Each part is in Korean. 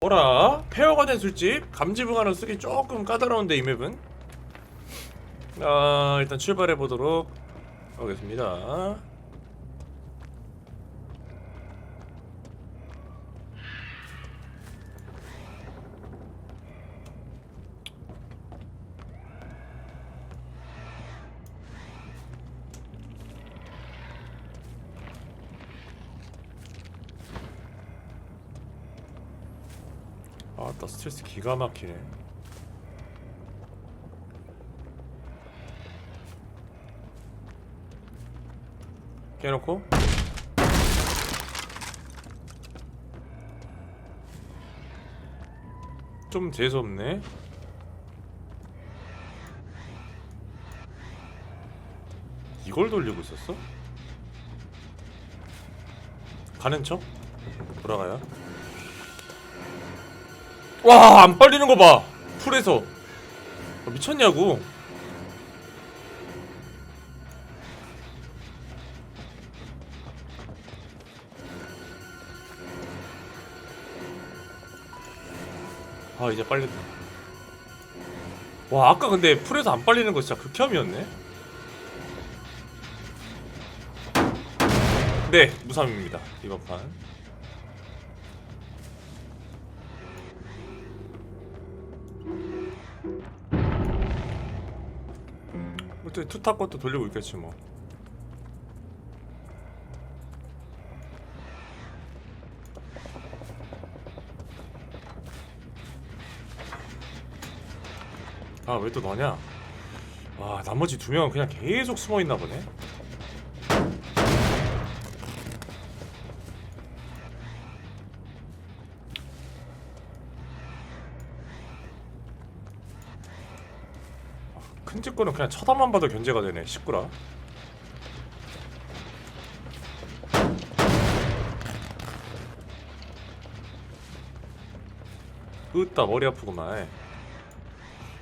뭐라? 폐허가 된 술집? 감지 불가능 쓰기 조금 까다로운데 이 맵은? 아 일단 출발해 보도록 하겠습니다. 아나 스트레스 기가 막히네. 깨놓고 좀 재수없네 이걸 돌리고 있었어? 가는 척? 돌아가요 와 안 빨리는 거 봐. 풀에서. 어, 미쳤냐고. 아 이제 빨리 와 아까 근데 풀에서 안 빨리는 거 진짜 극혐이었네. 네 무삼입니다. 이번 판 또 투탑 것도 돌리고 있겠지 뭐 아 왜 또 너냐? 아 나머지 두 명은 그냥 계속 숨어 있나 보네. 아, 큰 집거는 그냥 쳐다만 봐도 견제가 되네. 시끄라. 으따 머리 아프구만.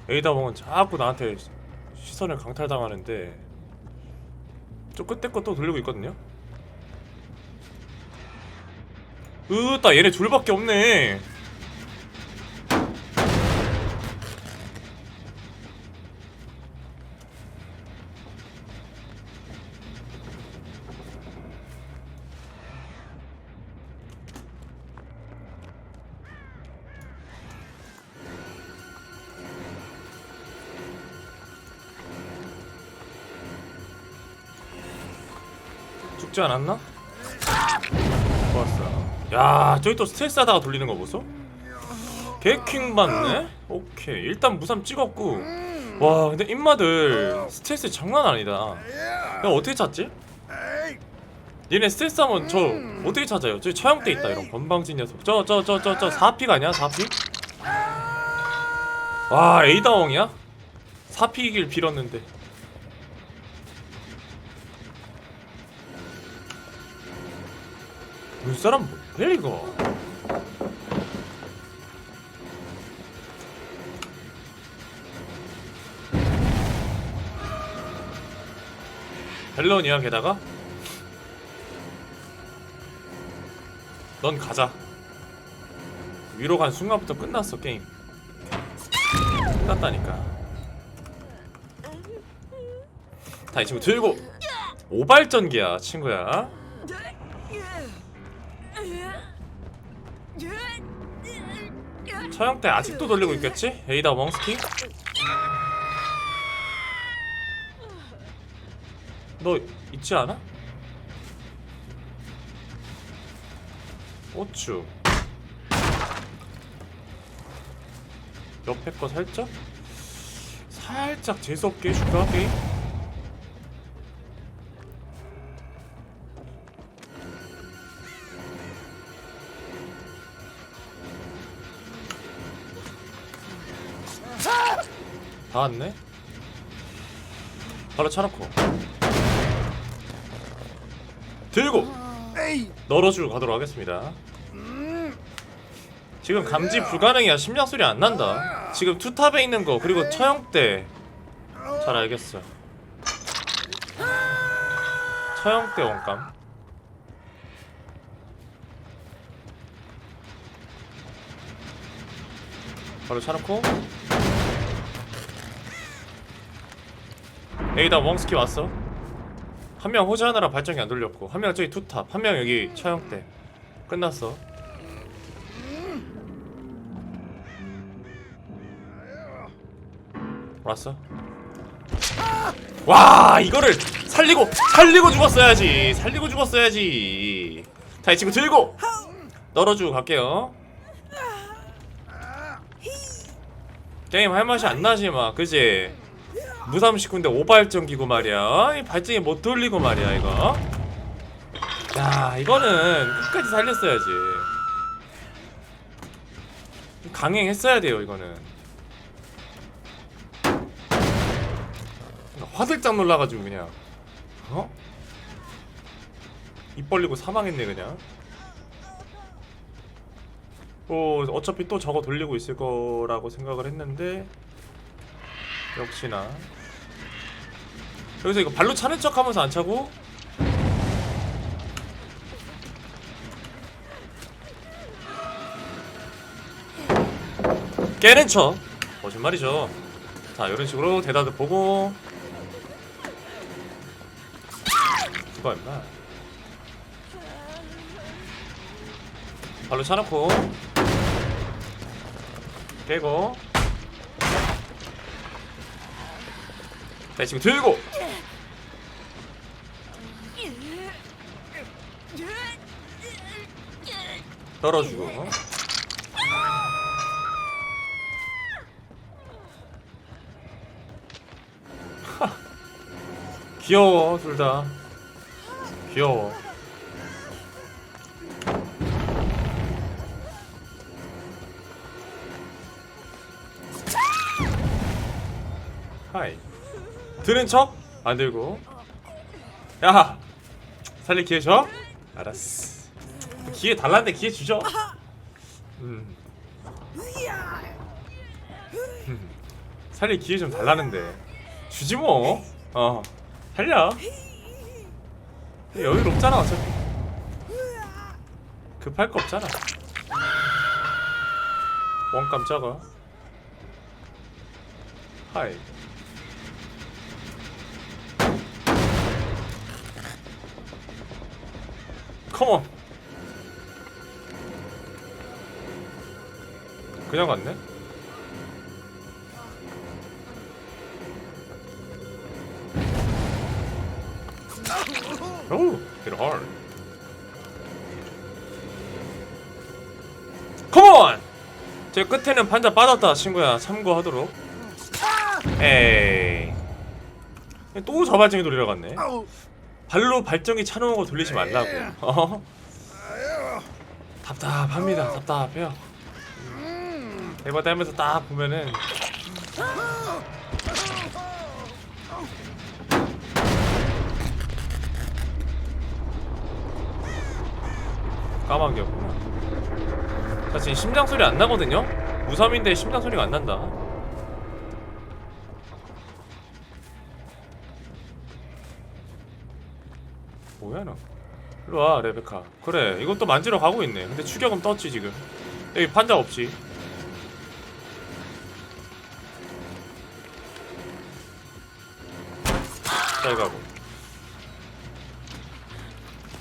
에이다 봉은 자꾸 나한테 시- 시선을 강탈당하는데 저 끝에 것도 돌리고 있거든요. 으따 얘네 둘밖에 없네. 죽지 않았나? 좋았어. 야 저기 또 스트레스 하다가 돌리는 거 보소? 개킹 받네? 오케이 일단 무삼 찍었고 와 근데 입마들 스트레스 장난 아니다 야 어떻게 찾지? 얘네 스트레스 하면 저 어떻게 찾아요? 저기 처형대 있다 이런 건방진 녀석 저 저 저 저저 4픽 아니야 4픽? 와 에이다왕이야? 4픽이길 빌었는데 이 사람 뭐해 이거? 벨런이야 게다가? 넌 가자. 위로 간 순간부터 끝났어 게임. 끝났다니까. 다 이 친구 들고 오발전기야 친구야 처형 때 아직도 돌리고 있겠지? 에이다 멍스키? 너 있지 않아? 오추 옆에 거 살짝? 살짝 재수없게 해줄까 게임? 다 왔네? 바로 차놓고. 들고! 널어주고 가도록 하겠습니다. 지금 감지 불가능이야. 심장 소리 안 난다. 지금 투탑에 있는 거 그리고 처형대 잘 알겠어. 처형대 원감. 바로 차놓고 에이다 웡스키 왔어. 한 명 호주하느라 발전기 안 돌렸고 한 명 저기 투탑 한 명 여기 처형대. 끝났어. 왔어? 와 이거를 살리고 살리고 죽었어야지. 살리고 죽었어야지. 자 이 친구 들고 널어주고 갈게요. 게임 할 맛이 안 나지 마 그지 무삼 식군데 오발전 기고 말이야. 이 발전기 못 돌리고 말이야 이거. 야 이거는 끝까지 살렸어야지. 강행했어야 돼요 이거는. 화들짝 놀라가지고 그냥. 어? 입 벌리고 사망했네 그냥. 뭐 어차피 또 저거 돌리고 있을 거라고 생각을 했는데 역시나. 여기서 이거 발로 차는 척 하면서 안 차고? 깨는 척. 거짓말이죠. 자 이런 식으로 대다들 보고. 죽어 임마? 발로 차놓고. 깨고 자 지금 들고. 떨어주고. 하. 귀여워 둘 다. 귀여워 들은 척? 안 들고. 야 살릴 기회 줘? 알았어. 기회 달라는데 기회 주죠. 음. 음. 살릴 기회 좀 달라는데. 주지 뭐어 살려. 여유롭잖아 어차피. 급할 거 없잖아. 원 깜짝아 하이 컴온. 그냥 갔네? 오, hit hard. 컴온! 제 끝에는 판자 빠졌다 친구야. 참고하도록. 에이. 또 저발정이 돌리러 갔네 발로 발정이 차놓은 거 돌리지 말라고 어? 답답합니다. 답답해요. 대바대 하면서 딱 보면은. 까마귀였구나. 자 지금 심장 소리 안 나거든요? 무삼인데 심장 소리가 안 난다 뭐야 너 일로와 레베카 그래 이것도 만지러 가고 있네 근데 추격은 떴지 지금 여기 판자 없지 잘 가고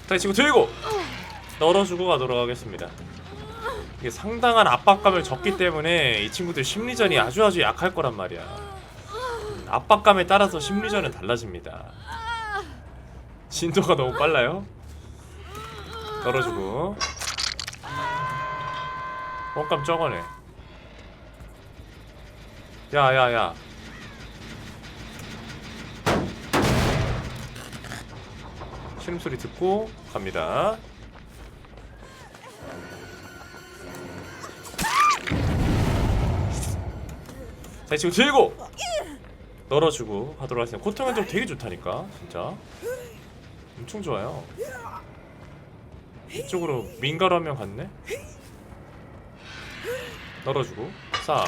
자, 이 친구 들고 널어주고 가도록 하겠습니다. 이게 상당한 압박감을 줬기 때문에 이 친구들 심리전이 아주 아주 약할 거란 말이야. 음, 압박감에 따라서 심리전은 달라집니다. 진도가 너무 빨라요. 널어주고 원감 적어네. 야야야. 신음소리 듣고 갑니다. 자, 지금 들고 널어주고 하도록 하겠습니다. 코트 면적 되게 좋다니까, 진짜. 엄청 좋아요. 이쪽으로 민가라면 갔네? 널어주고 싹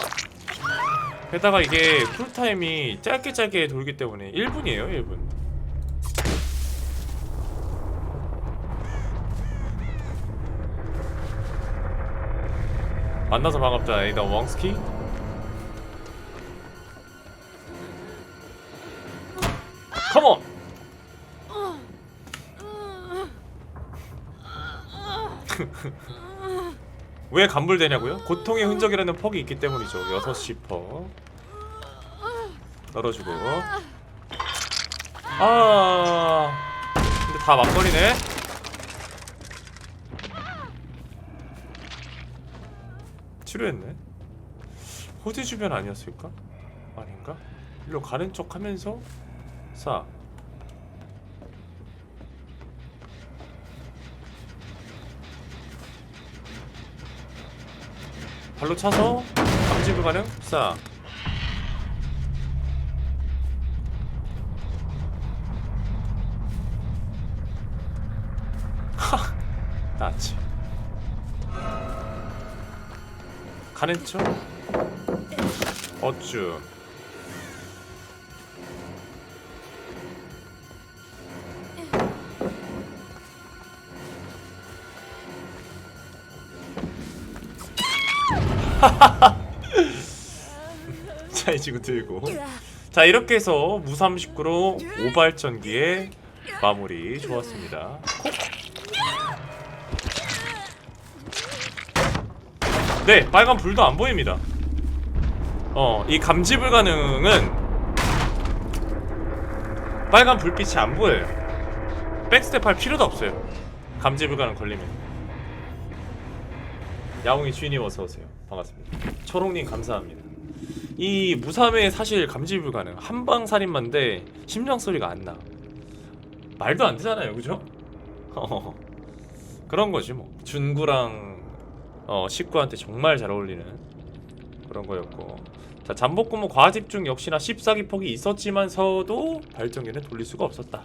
게다가 이게 쿨타임이 짧게 짧게 돌기 때문에 1분이에요 1분 만나서 반갑다 일단 왕스키 컴온! 왜 간불되냐고요? 고통의 흔적이라는 퍽이 있기 때문이죠. 6시 퍽. 널어주고. 아! 근데 다 막걸리네? 치료했네? 호재 주변 아니었을까? 아닌가? 일로 가는 척 하면서 사 발로 차서 감지부 가능 싸하 나치 가는 척. 어쭈 자 이 친구 들고. 자 이렇게 해서 무삼식구로 오발전기의 마무리 좋았습니다. 네 빨간 불도 안 보입니다. 어 이 감지 불가능은 빨간 불빛이 안 보여요. 백스텝 할 필요도 없어요. 감지 불가능 걸리면. 야옹이 주인님 어서 오세요 반갑습니다 초롱님 감사합니다 이 무삼의 사실 감지 불가능 한방 살인마인데 심장 소리가 안 나. 말도 안 되잖아요, 그죠? 어, 그런 거지 뭐. 준구랑 어, 식구한테 정말 잘 어울리는 그런 거였고. 자 잠복근무 과집중 역시나 14기 폭이 있었지만서도 발전기는 돌릴 수가 없었다.